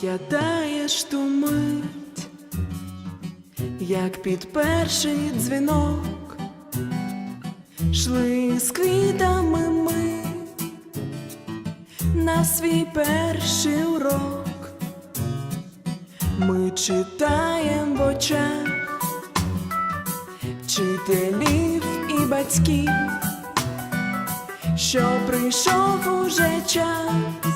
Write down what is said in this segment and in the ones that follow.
Пам'ятаєш ту мить, як під перший дзвінок шли з квітами ми на свій перший урок. Ми читаєм в очах вчителів і батьків, що прийшов уже час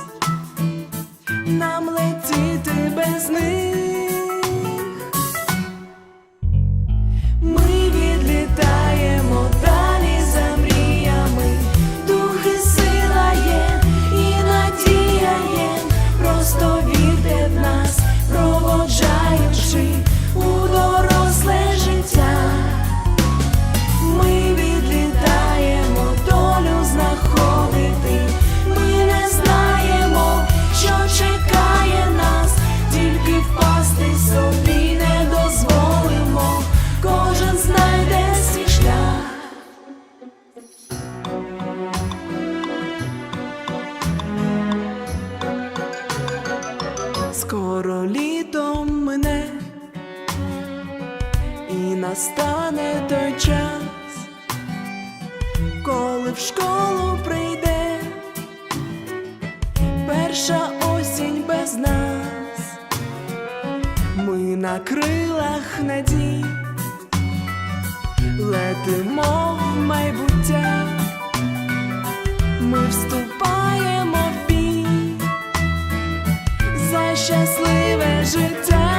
Скоро літом мине і настане той час, коли в школу прийде перша осінь без нас, ми на крилах надій летимо в майбуття, ми вступаємо щасливе життя.